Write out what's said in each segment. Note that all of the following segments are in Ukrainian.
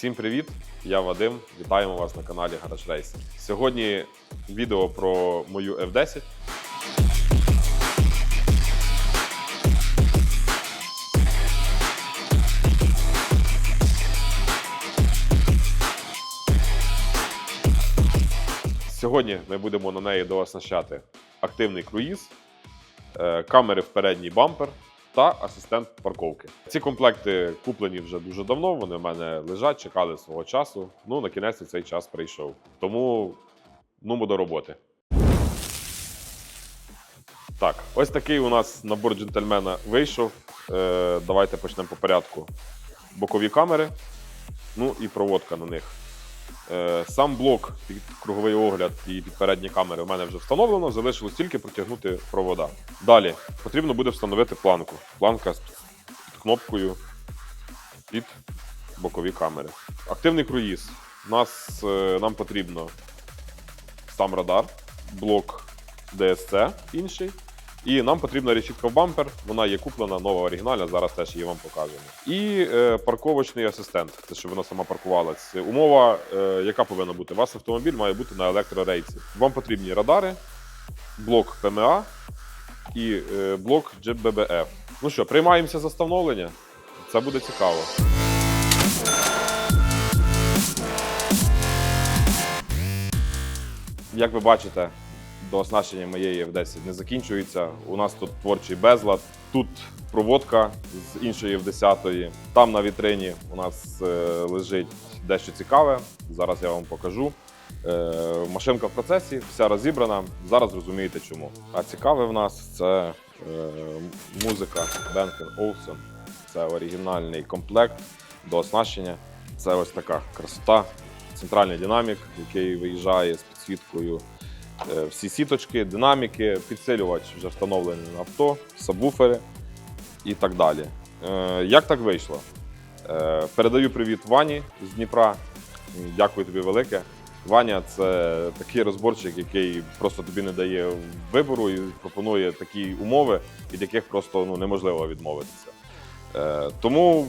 Всім привіт! Я Вадим. Вітаємо вас на каналі Garage Racing. Сьогодні відео про мою F10. Сьогодні ми будемо на неї дооснащати активний круїз, е, камери в передній бампер та асистент парковки. Ці комплекти куплені вже дуже давно. Вони в мене лежать, чекали свого часу. Ну на кінець цей час прийшов. Тому нумо до роботи. Так, ось такий у нас набор джентльмена вийшов. Е, давайте почнемо по порядку. Бокові камери, ну і проводка на них. Е, Сам блок під круговий огляд і передні камери у мене вже встановлено. Залишилось тільки протягнути провода. Далі потрібно буде встановити планку. Планка з кнопкою під бокові камери. Активний круїз. Нас е, нам потрібно сам радар, блок DSC інший. І нам потрібна решітка в бампер. Вона є куплена, нова оригінальна. Зараз теж її вам покажемо. І е, парковочний асистент, це щоб вона сама паркувалась. Умова, е, яка повинна бути? У вас автомобіль має бути на електрорейці. Вам потрібні радари, блок ПМА і е, блок GBBF. Ну що, приймаємося за встановлення. Це буде цікаво. Як ви бачите, до оснащення моєї F10 не закінчується. У нас тут творчий безлад. Тут проводка з іншої F10. Там на вітрині у нас е, лежить дещо цікаве. Зараз я вам покажу. Е, машинка в процесі, вся розібрана. Зараз розумієте чому. А цікаве в нас це е, музика Бенкен Olufsen. Це оригінальний комплект до оснащення. Це ось така красота. Центральний динамік, який виїжджає з підсвіткою. Е, Всі сіточки, динаміки, підсилювач вже встановлений на авто, сабвуфери і так далі. Е, Як так вийшло? Е, Передаю привіт Вані з Дніпра. Дякую тобі велике. Ваня це такий розборчик, який просто тобі не дає вибору і пропонує такі умови, від яких просто ну, неможливо відмовитися. Тому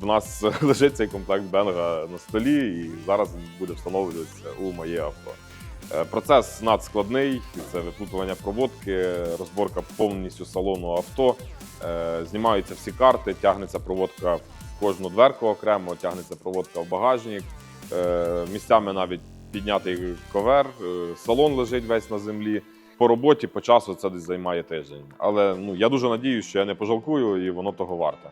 в нас лежить цей комплект Бенга на столі, і зараз буде встановлюватися у моє авто. Е, Процес надскладний, це виплутування проводки, розборка повністю салону авто. Е, Знімаються всі карти, тягнеться проводка в кожну дверку окремо, тягнеться проводка в багажник. Е, Місцями навіть піднятий ковер, салон лежить весь на землі. По роботі, по часу це десь займає тиждень. Але ну, я дуже надіюсь, що я не пожалкую і воно того варте.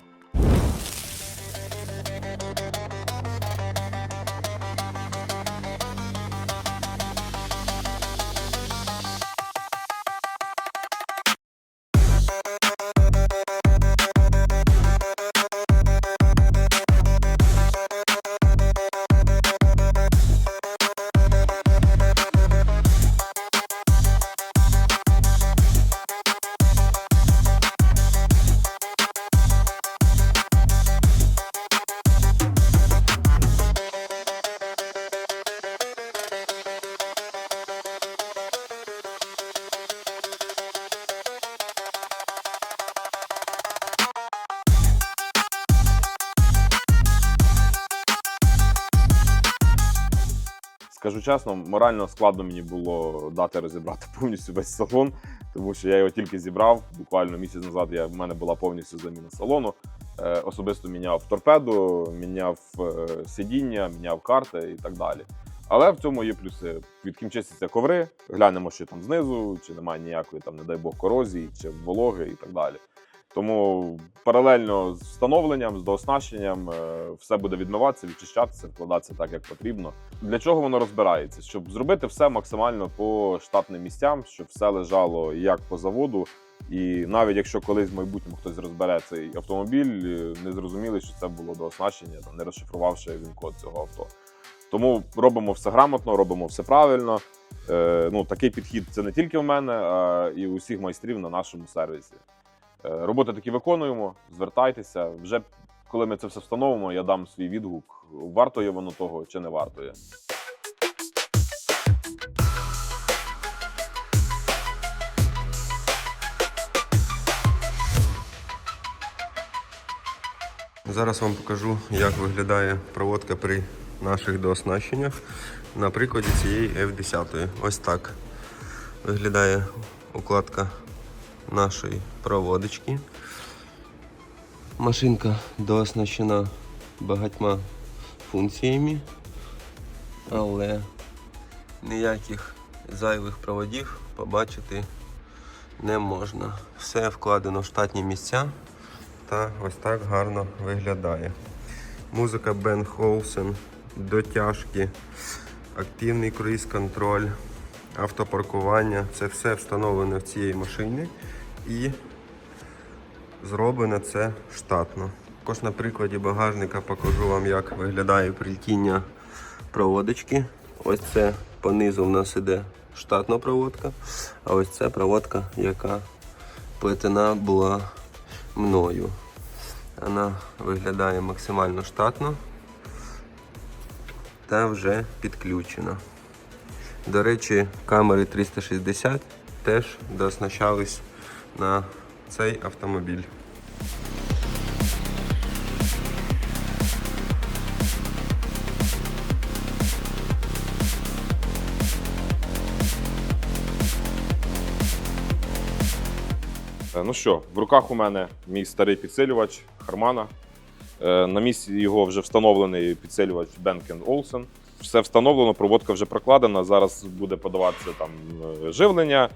Скажу чесно, морально складно мені було дати розібрати повністю весь салон, тому що я його тільки зібрав. Буквально місяць назад я, в мене була повністю заміна салону. Е, особисто міняв торпеду, міняв е, сидіння, міняв карти і так далі. Але в цьому є плюси. Відкінчиться коври, глянемо, що там знизу, чи немає ніякої там, не дай Бог, корозії, чи вологи і так далі. Тому паралельно з встановленням, з дооснащенням, е, все буде відмиватися, відчищатися, вкладатися так, як потрібно. Для чого воно розбирається? Щоб зробити все максимально по штатним місцям, щоб все лежало як по заводу. І навіть якщо колись в майбутньому хтось розбере цей автомобіль, е, не зрозуміли, що це було дооснащення, там, не розшифрувавши він код цього авто. Тому робимо все грамотно, робимо все правильно. Е, ну, такий підхід це не тільки в мене, а і у всіх майстрів на нашому сервісі. Е, роботи такі виконуємо, звертайтеся. Вже коли ми це все встановимо, я дам свій відгук, варто є воно того чи не вартує. Зараз вам покажу, як виглядає проводка при наших дооснащеннях на прикладі цієї F10. Ось так виглядає укладка нашої проводочки. Машинка дооснащена багатьма функціями, але ніяких зайвих проводів побачити не можна. Все вкладено в штатні місця та ось так гарно виглядає. Музика Бен Холсен, дотяжки, активний круїз-контроль, автопаркування. Це все встановлено в цій машині і зроблено це штатно. Також на прикладі багажника покажу вам, як виглядає прилетіння проводочки. Ось це понизу в нас іде штатна проводка, а ось це проводка, яка плетена була мною. Вона виглядає максимально штатно та вже підключена. До речі, камери 360 теж дооснащались на цей автомобіль. Е, Ну що, в руках у мене мій старий підсилювач Хармана. Е, На місці його вже встановлений підсилювач Бенкен Олсен. Все встановлено, проводка вже прокладена. Зараз буде подаватися там е, живлення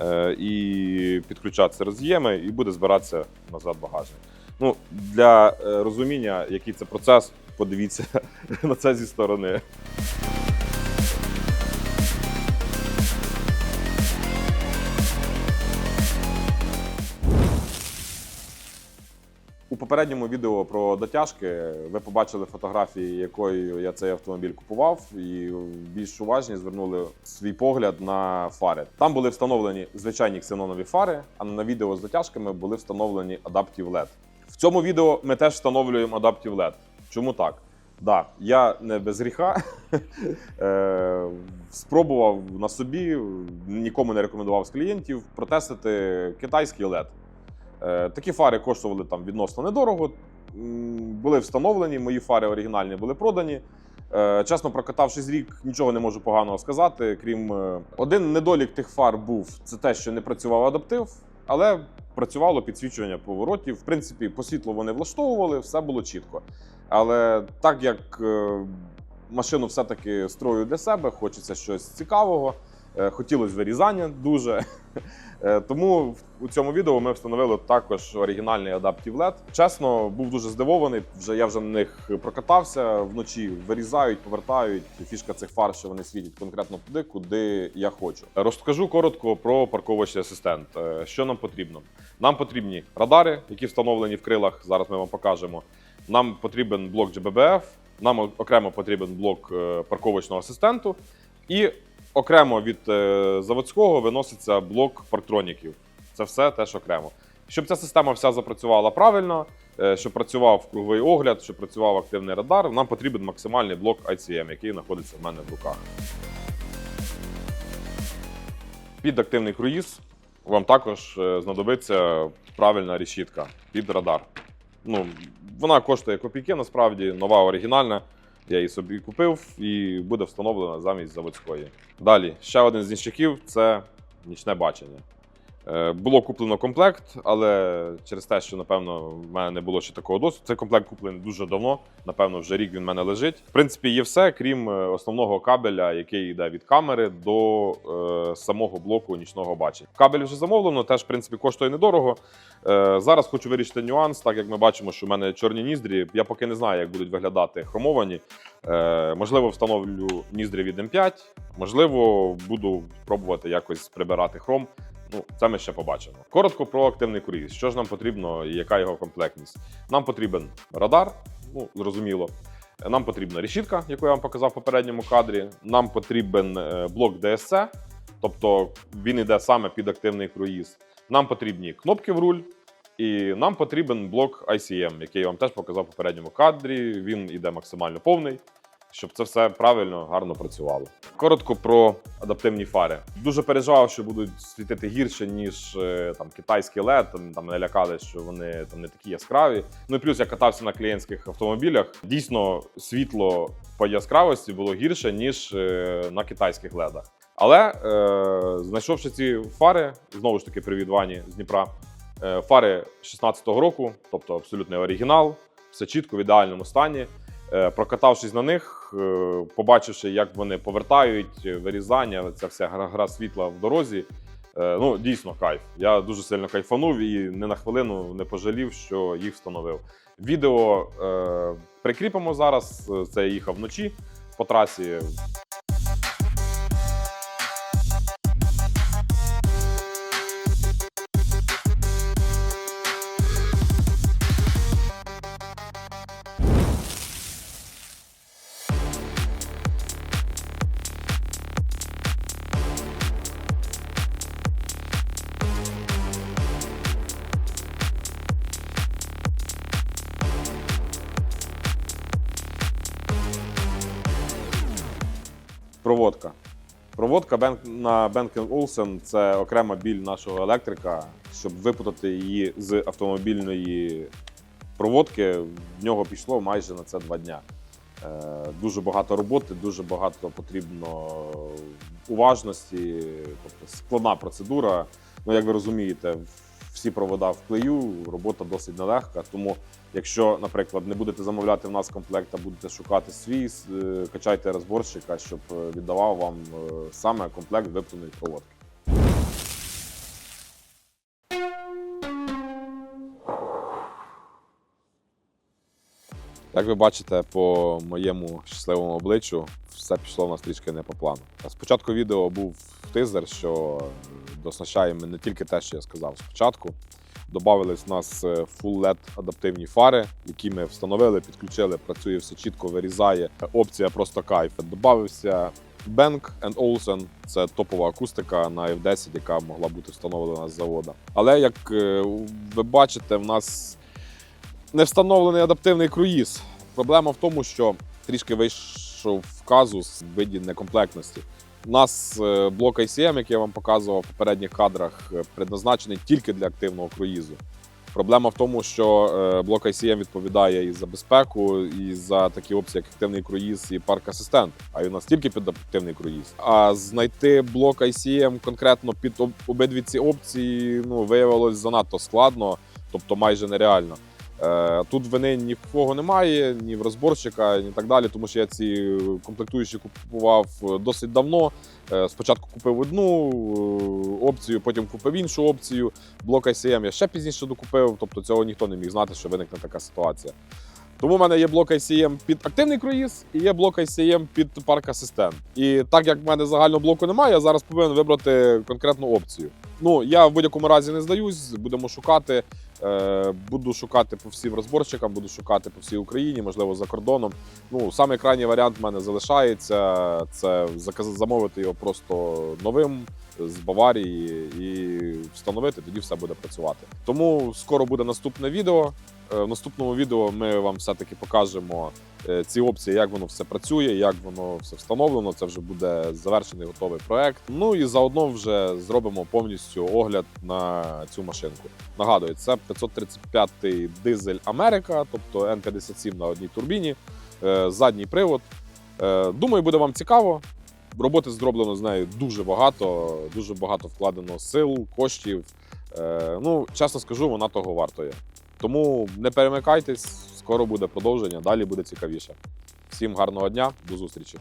е, і підключатися роз'єми, і буде збиратися назад багажник. Ну, для е, розуміння, який це процес, подивіться на це зі сторони. У попередньому відео про дотяжки ви побачили фотографії, якою я цей автомобіль купував, і більш уважні звернули свій погляд на фари. Там були встановлені звичайні ксенонові фари, а на відео з дотяжками були встановлені Adaptive LED. В цьому відео ми теж встановлюємо Adaptive LED. Чому так? Да, я не без гріха Е, спробував на собі, нікому не рекомендував з клієнтів протестити китайський LED. Е, Такі фари коштували там відносно недорого. Були встановлені, мої фари оригінальні були продані. Е, Чесно, прокатавшись рік, нічого не можу поганого сказати. Крім е, один недолік тих фар був це те, що не працював адаптив, але працювало підсвічування поворотів. В принципі, по світлу вони влаштовували, все було чітко. Але так як машину все-таки строю для себе, хочеться щось цікавого. Е, Хотілося вирізання дуже. Е, Тому у цьому відео ми встановили також оригінальний Adaptive LED. Чесно, був дуже здивований. Вже я вже на них прокатався вночі. Вирізають, повертають. Фішка цих фар, що вони світять конкретно туди, куди я хочу. Розкажу коротко про парковочний асистент. Е, Що нам потрібно? Нам потрібні радари, які встановлені в крилах. Зараз ми вам покажемо. Нам потрібен блок GBBF, нам окремо потрібен блок парковочного асистенту. І окремо від е, заводського виноситься блок парктроніків. Це все теж окремо. Щоб ця система вся запрацювала правильно, е, щоб працював круговий огляд, щоб працював активний радар, нам потрібен максимальний блок ICM, який знаходиться в мене в руках. Під активний круїз вам також е, знадобиться правильна решітка під радар. Ну, вона коштує копійки, насправді, нова оригінальна. Я її собі купив і буде встановлена замість заводської. Далі, ще один з ніщаків це нічне бачення. Е, Було куплено комплект, але через те, що напевно в мене не було ще такого досвіду. Цей комплект куплений дуже давно. Напевно, вже рік він в мене лежить. В принципі, є все, крім е, основного кабеля, який йде від камери до е, самого блоку нічного бачення. Кабель вже замовлено, теж в принципі коштує недорого. Е, зараз хочу вирішити нюанс, так як ми бачимо, що в мене чорні ніздрі. Я поки не знаю, як будуть виглядати хромовані. Е, можливо, встановлю ніздрі від М5, можливо, буду пробувати якось прибирати хром. Ну, це ми ще побачимо. Коротко про активний круїз. Що ж нам потрібно і яка його комплектність? Нам потрібен радар, ну зрозуміло. Нам потрібна решітка, яку я вам показав в попередньому кадрі. Нам потрібен е, блок DSC, тобто він йде саме під активний круїз. Нам потрібні кнопки в руль, і нам потрібен блок ICM, який я вам теж показав в попередньому кадрі. Він йде максимально повний. Щоб це все правильно, гарно працювало. Коротко про адаптивні фари. Дуже переживав, що будуть світити гірше, ніж е, там китайський LED. Там, там не лякали, що вони там не такі яскраві. Ну і плюс я катався на клієнтських автомобілях. Дійсно, світло по яскравості було гірше, ніж е, на китайських ледах. Але е, знайшовши ці фари, знову ж таки, привіт Вані з Дніпра. Е, фари 16-го року, тобто абсолютний оригінал, все чітко в ідеальному стані. Е, Прокатавшись на них, е, побачивши, як вони повертають е, вирізання, ця вся гра, гра світла в дорозі. Ну, дійсно кайф. Я дуже сильно кайфанув і не на хвилину не пожалів, що їх встановив. Відео е, прикріпимо зараз. Це я їхав вночі по трасі. Проводка. Проводка на Бенкен Олсен це окрема біль нашого електрика. Щоб випутати її з автомобільної проводки, в нього пішло майже на це два дня. Е, Дуже багато роботи, дуже багато потрібно уважності, тобто складна процедура. Ну, як ви розумієте, всі провода в клею, робота досить нелегка. Тому, якщо, наприклад, не будете замовляти в нас комплект, а будете шукати свій, е, качайте розборщика, щоб е, віддавав вам е, саме комплект виптаної проводки. Як ви бачите по моєму щасливому обличчю, все пішло в нас трішки не по плану. Спочатку відео був тизер, що доснащаємо не тільки те, що я сказав спочатку. Добавились у нас е, Full LED адаптивні фари, які ми встановили, підключили, працює все чітко, вирізає. Опція просто кайф. Добавився Bank Olufsen, це топова акустика на F10, яка могла бути встановлена з завода. Але як е, ви бачите, в нас не встановлений адаптивний круїз. Проблема в тому, що трішки вийшов в казус в виді некомплектності. У нас е, блок ICM, який я вам показував в попередніх кадрах, е, предназначений тільки для активного круїзу. Проблема в тому, що е, блок ICM відповідає і за безпеку, і за такі опції, як активний круїз і парк асистент. А й у нас тільки під активний круїз. А знайти блок ICM конкретно під обидві ці опції ну, виявилось занадто складно, тобто майже нереально. Е, Тут вини ні в кого немає, ні в розборщика, ні так далі, тому що я ці комплектуючі купував е, досить давно. Е, Спочатку купив одну опцію, потім купив іншу опцію. Блок ICM я ще пізніше докупив, тобто цього ніхто не міг знати, що виникне така ситуація. Тому в мене є блок ICM під активний круїз і є блок ICM під парк асистент. І так як в мене загального блоку немає, я зараз повинен вибрати конкретну опцію. Ну я в будь-якому разі не здаюсь, будемо шукати. Е, Буду шукати по всім розборщикам, буду шукати по всій Україні, можливо, за кордоном. Ну, самий крайній варіант в мене залишається це замовити його просто новим з Баварії і встановити, тоді все буде працювати. Тому скоро буде наступне відео. Е, В наступному відео ми вам все-таки покажемо е, ці опції, як воно все працює, як воно все встановлено. Це вже буде завершений готовий проект. Ну і заодно вже зробимо повністю огляд на цю машинку. Нагадую, це 535-й дизель Америка, тобто N57 на одній турбіні, е, задній привод. Думаю, буде вам цікаво. Роботи зроблено з нею дуже багато, дуже багато вкладено сил, коштів. Ну, чесно скажу, вона того вартує. Тому не перемикайтесь, скоро буде продовження, далі буде цікавіше. Всім гарного дня, до зустрічі!